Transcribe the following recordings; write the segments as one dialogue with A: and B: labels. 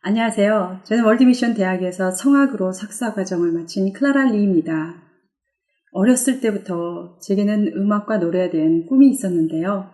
A: 안녕하세요. 저는 월드미션 대학에서 성악으로 석사 과정을 마친 클라라 리입니다. 어렸을 때부터 제게는 음악과 노래에 대한 꿈이 있었는데요.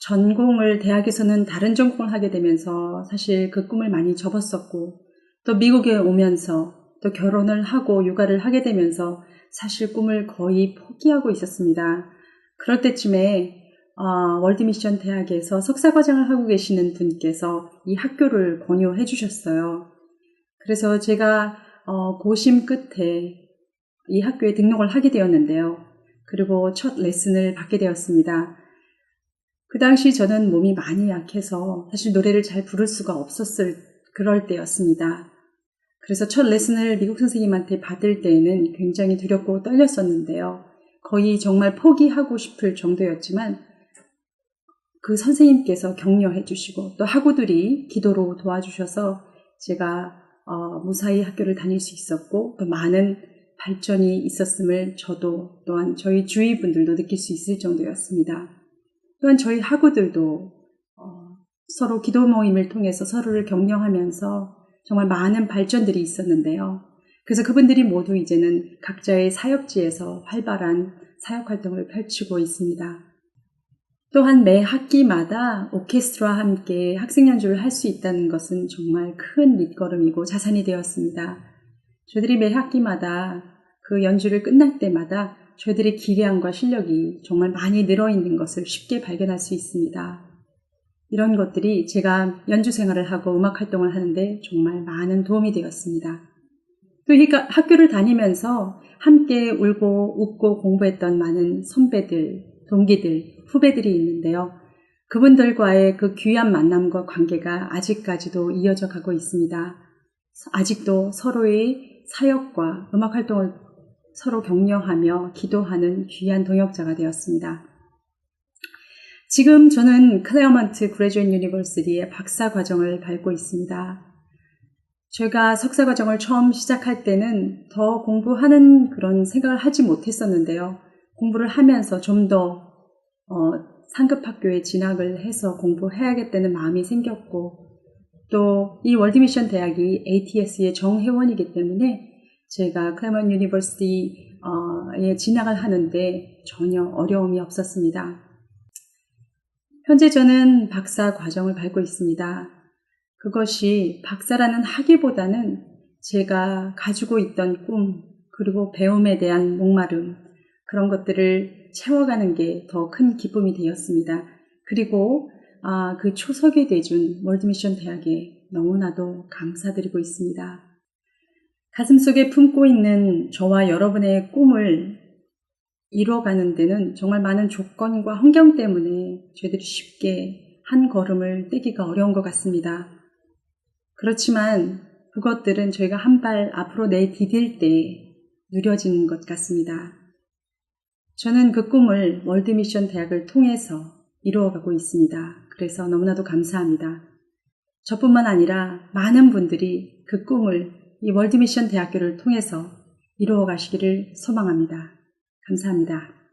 A: 전공을 대학에서는 다른 전공을 하게 되면서 사실 그 꿈을 많이 접었었고 또 미국에 오면서 또 결혼을 하고 육아를 하게 되면서 사실 꿈을 거의 포기하고 있었습니다. 그럴 때쯤에 어, 월드미션 대학에서 석사과정을 하고 계시는 분께서 이 학교를 권유해 주셨어요. 그래서 제가 어, 고심 끝에 이 학교에 등록을 하게 되었는데요. 그리고 첫 레슨을 받게 되었습니다. 그 당시 저는 몸이 많이 약해서 사실 노래를 잘 부를 수가 없었을 그럴 때였습니다. 그래서 첫 레슨을 미국 선생님한테 받을 때에는 굉장히 두렵고 떨렸었는데요. 거의 정말 포기하고 싶을 정도였지만 그 선생님께서 격려해 주시고 또 학우들이 기도로 도와주셔서 제가 어, 무사히 학교를 다닐 수 있었고 또 많은 발전이 있었음을 저도 또한 저희 주위 분들도 느낄 수 있을 정도였습니다. 또한 저희 학우들도 어, 서로 기도 모임을 통해서 서로를 격려하면서 정말 많은 발전들이 있었는데요. 그래서 그분들이 모두 이제는 각자의 사역지에서 활발한 사역 활동을 펼치고 있습니다. 또한 매 학기마다 오케스트라와 함께 학생 연주를 할 수 있다는 것은 정말 큰 밑거름이고 자산이 되었습니다. 저희들이 매 학기마다 그 연주를 끝날 때마다 저희들의 기량과 실력이 정말 많이 늘어 있는 것을 쉽게 발견할 수 있습니다. 이런 것들이 제가 연주 생활을 하고 음악 활동을 하는데 정말 많은 도움이 되었습니다. 또 학교를 다니면서 함께 울고 웃고 공부했던 많은 선배들, 동기들, 후배들이 있는데요. 그분들과의 그 귀한 만남과 관계가 아직까지도 이어져 가고 있습니다. 아직도 서로의 사역과 음악 활동을 서로 격려하며 기도하는 귀한 동역자가 되었습니다. 지금 저는 클레어먼트 그레주얼 유니버시티의 박사 과정을 밟고 있습니다. 제가 석사 과정을 처음 시작할 때는 더 공부하는 그런 생각을 하지 못했었는데요. 공부를 하면서 좀더 어, 상급 학교에 진학을 해서 공부해야겠다는 마음이 생겼고 또 이 월드미션 대학이 ATS의 정회원이기 때문에 제가 클레먼 유니버시티에 진학을 하는데 전혀 어려움이 없었습니다. 현재 저는 박사 과정을 밟고 있습니다. 그것이 박사라는 학위보다는 제가 가지고 있던 꿈, 그리고 배움에 대한 목마름, 그런 것들을 채워가는 게 더 큰 기쁨이 되었습니다. 그리고 아, 그 초석에 대준 월드미션 대학에 너무나도 감사드리고 있습니다. 가슴 속에 품고 있는 저와 여러분의 꿈을 이루어가는 데는 정말 많은 조건과 환경 때문에 저희들이 쉽게 한 걸음을 떼기가 어려운 것 같습니다. 그렇지만 그것들은 저희가 한 발 앞으로 내디딜 때 누려지는 것 같습니다. 저는 그 꿈을 월드미션 대학을 통해서 이루어가고 있습니다. 그래서 너무나도 감사합니다. 저뿐만 아니라 많은 분들이 그 꿈을 이 월드미션 대학교를 통해서 이루어 가시기를 소망합니다. 감사합니다.